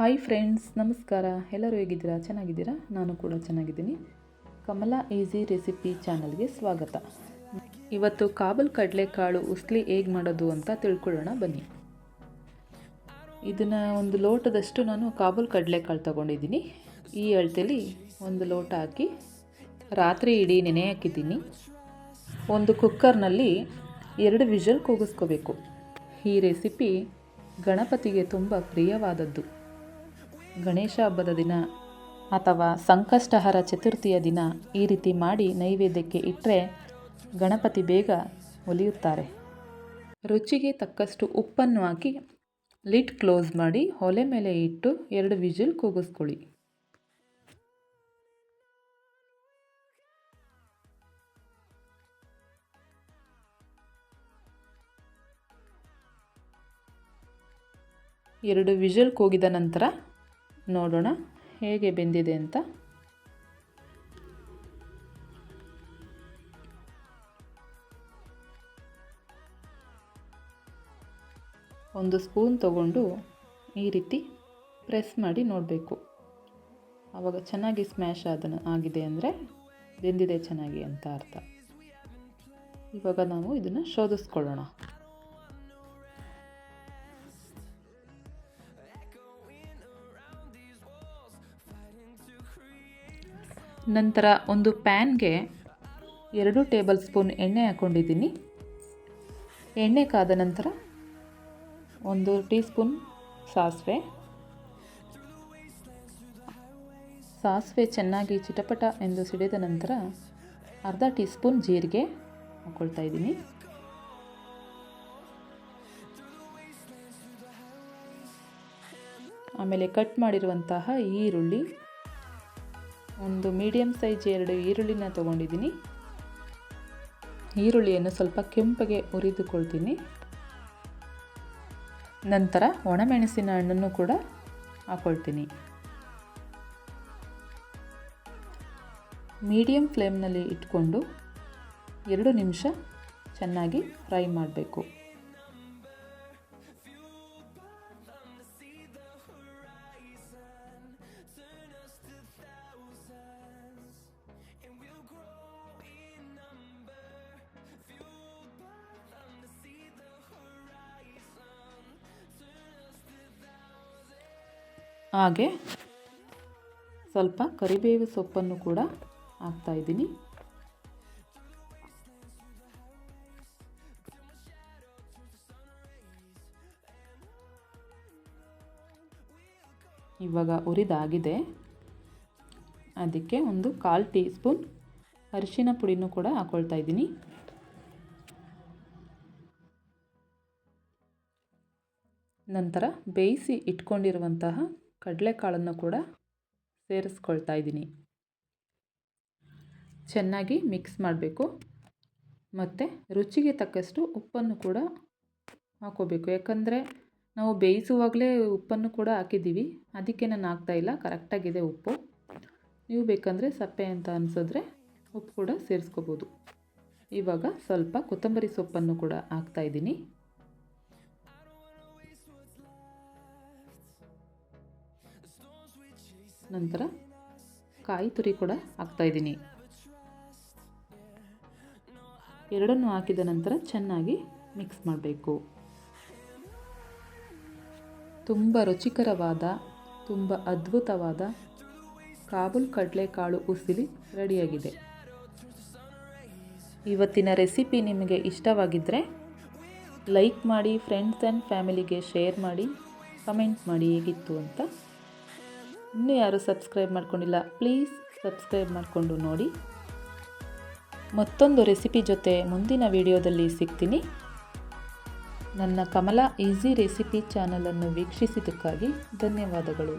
Hi friends, ನಮಸ್ಕಾರ. ಎಲ್ಲರೂ ಹೇಗಿದ್ದೀರಾ? ಚೆನ್ನಾಗಿದ್ದೀರಾ? ನಾನು ಕೂಡ ಚೆನ್ನಾಗಿದ್ದೀನಿ. ಕಮಲಾ ಈಸಿ ರೆಸಿಪಿ ಚಾನಲ್ಗೆ ಸ್ವಾಗತ. ಇವತ್ತು ಕಾಬಲ್ ಕಡಲೆಕಾಳು ಉಸ್ಲಿ ಹೇಗೆ ಮಾಡೋದು ಅಂತ ತಿಳ್ಕೊಳ್ಳೋಣ, ಬನ್ನಿ. ಇದನ್ನು ಒಂದು ಲೋಟದಷ್ಟು ನಾನು ಕಾಬಲ್ ಕಡಲೆಕಾಳು ತಗೊಂಡಿದ್ದೀನಿ. ಈ ಅಳತೆಲಿ ಒಂದು ಲೋಟ ಹಾಕಿ ರಾತ್ರಿ ಇಡೀ ನೆನೆ ಹಾಕಿದ್ದೀನಿ. ಒಂದು ಕುಕ್ಕರ್ನಲ್ಲಿ ಎರಡು ವಿಷಲ್ ಕೂಗಿಸ್ಕೋಬೇಕು. ಈ ರೆಸಿಪಿ ಗಣಪತಿಗೆ ತುಂಬ ಪ್ರಿಯವಾದದ್ದು. ಗಣೇಶ ಹಬ್ಬದ ದಿನ ಅಥವಾ ಸಂಕಷ್ಟಹರ ಚತುರ್ಥಿಯ ದಿನ ಈ ರೀತಿ ಮಾಡಿ ನೈವೇದ್ಯಕ್ಕೆ ಇಟ್ಟರೆ ಗಣಪತಿ ಬೇಗ ಒಲಿಯುತ್ತಾರೆ. ರುಚಿಗೆ ತಕ್ಕಷ್ಟು ಉಪ್ಪನ್ನು ಹಾಕಿ ಲಿಡ್ ಕ್ಲೋಸ್ ಮಾಡಿ ಒಲೆ ಮೇಲೆ ಇಟ್ಟು ಎರಡು ವಿಜಿಲ್ ಕೂಗಿಸ್ಕೊಳ್ಳಿ. ಎರಡು ವಿಜಲ್ ಕೂಗಿದ ನಂತರ ನೋಡೋಣ ಹೇಗೆ ಬೆಂದಿದೆ ಅಂತ. ಒಂದು ಸ್ಪೂನ್ ತಗೊಂಡು ಈ ರೀತಿ ಪ್ರೆಸ್ ಮಾಡಿ ನೋಡಬೇಕು. ಆವಾಗ ಚೆನ್ನಾಗಿ ಸ್ಮ್ಯಾಶ್ ಆದ ಆಗಿದೆ ಅಂದರೆ ಬೆಂದಿದೆ ಚೆನ್ನಾಗಿ ಅಂತ ಅರ್ಥ. ಇವಾಗ ನಾವು ಇದನ್ನು ಶೋಧಿಸ್ಕೊಳ್ಳೋಣ. ನಂತರ ಒಂದು ಪ್ಯಾನ್ಗೆ ಎರಡು ಟೇಬಲ್ ಸ್ಪೂನ್ ಎಣ್ಣೆ ಹಾಕ್ಕೊಂಡಿದ್ದೀನಿ ಎಣ್ಣೆ ಕಾದ ನಂತರ ಒಂದು ಟೀ ಸ್ಪೂನ್ ಸಾಸಿವೆ. ಸಾಸಿವೆ ಚೆನ್ನಾಗಿ ಚಿಟಪಟ ಎಂದು ಸಿಡಿದ ನಂತರ ಅರ್ಧ ಟೀ ಸ್ಪೂನ್ ಜೀರಿಗೆ ಹಾಕ್ಕೊಳ್ತಾ ಇದ್ದೀನಿ. ಆಮೇಲೆ ಕಟ್ ಮಾಡಿರುವಂತಹ ಈರುಳ್ಳಿ ಒಂದು ಮೀಡಿಯಮ್ ಸೈಜ್ ಎರಡು ಈರುಳ್ಳಿನ ತಗೊಂಡಿದ್ದೀನಿ. ಈರುಳ್ಳಿಯನ್ನು ಸ್ವಲ್ಪ ಕೆಂಪಗೆ ಹುರಿದುಕೊಳ್ತೀನಿ. ನಂತರ ಒಣಮೆಣಸಿನ ಹಣ್ಣನ್ನು ಕೂಡ ಹಾಕ್ಕೊಳ್ತೀನಿ ಮೀಡಿಯಮ್ ಫ್ಲೇಮ್ನಲ್ಲಿ ಇಟ್ಕೊಂಡು ಎರಡು ನಿಮಿಷ ಚೆನ್ನಾಗಿ ಫ್ರೈ ಮಾಡಬೇಕು. ಹಾಗೆ ಸ್ವಲ್ಪ ಕರಿಬೇವು ಸೊಪ್ಪನ್ನು ಕೂಡ ಹಾಕ್ತಾ ಇದ್ದೀನಿ. ಇವಾಗ ಹುರಿದಾಗಿದೆ ಅದಕ್ಕೆ ಒಂದು ಕಾಲು ಟೀ ಸ್ಪೂನ್ ಅರಿಶಿನ ಪುಡಿನೂ ಕೂಡ ಹಾಕ್ಕೊಳ್ತಾ ಇದ್ದೀನಿ. ನಂತರ ಬೇಯಿಸಿ ಇಟ್ಕೊಂಡಿರುವಂತಹ ಕಡಲೆಕಾಳನ್ನು ಕೂಡ ಸೇರಿಸ್ಕೊಳ್ತಾ ಇದ್ದೀನಿ. ಚೆನ್ನಾಗಿ ಮಿಕ್ಸ್ ಮಾಡಬೇಕು. ಮತ್ತು ರುಚಿಗೆ ತಕ್ಕಷ್ಟು ಉಪ್ಪನ್ನು ಕೂಡ ಹಾಕೋಬೇಕು. ಯಾಕಂದರೆ ನಾವು ಬೇಯಿಸುವಾಗಲೇ ಉಪ್ಪನ್ನು ಕೂಡ ಹಾಕಿದ್ದೀವಿ. ಅದಕ್ಕೆ ನಾನು ಹಾಕ್ತಾಯಿಲ್ಲ ಕರೆಕ್ಟಾಗಿದೆ ಉಪ್ಪು. ನೀವು ಬೇಕಂದರೆ ಸಪ್ಪೆ ಅಂತ ಅನಿಸಿದ್ರೆ ಉಪ್ಪು ಕೂಡ ಸೇರಿಸ್ಕೋಬೋದು. ಇವಾಗ ಸ್ವಲ್ಪ ಕೊತ್ತಂಬರಿ ಸೊಪ್ಪನ್ನು ಕೂಡ ಹಾಕ್ತಾಯಿದ್ದೀನಿ ನಂತರ ಕಾಯಿ ತುರಿ ಕೂಡ ಹಾಕ್ತಾಯಿದ್ದೀನಿ ಎರಡನ್ನು ಹಾಕಿದ ನಂತರ ಚೆನ್ನಾಗಿ ಮಿಕ್ಸ್ ಮಾಡಬೇಕು. ತುಂಬ ರುಚಿಕರವಾದ, ತುಂಬ ಅದ್ಭುತವಾದ ಕಾಬೂಲ್ ಕಡಲೆಕಾಳು ಉಸಿಲಿ ರೆಡಿಯಾಗಿದೆ. ಇವತ್ತಿನ ರೆಸಿಪಿ ನಿಮಗೆ ಇಷ್ಟವಾಗಿದ್ದರೆ ಲೈಕ್ ಮಾಡಿ ಫ್ರೆಂಡ್ಸ್ ಆ್ಯಂಡ್ ಫ್ಯಾಮಿಲಿಗೆ ಶೇರ್ ಮಾಡಿ ಕಮೆಂಟ್ ಮಾಡಿ ಹೇಗಿತ್ತು ಅಂತ ಇನ್ನೂ ಯಾರು ಸಬ್ಸ್ಕ್ರೈಬ್ ಮಾಡ್ಕೊಂಡಿಲ್ಲ, ಪ್ಲೀಸ್ ಸಬ್ಸ್ಕ್ರೈಬ್ ಮಾಡಿಕೊಂಡು ನೋಡಿ. ಮತ್ತೊಂದು ರೆಸಿಪಿ ಜೊತೆ ಮುಂದಿನ ವಿಡಿಯೋದಲ್ಲಿ ಸಿಗ್ತೀನಿ. ನನ್ನ ಕಮಲ ಈಸಿ ರೆಸಿಪಿ ಚಾನಲನ್ನು ವೀಕ್ಷಿಸಿದ್ದಕ್ಕಾಗಿ ಧನ್ಯವಾದಗಳು.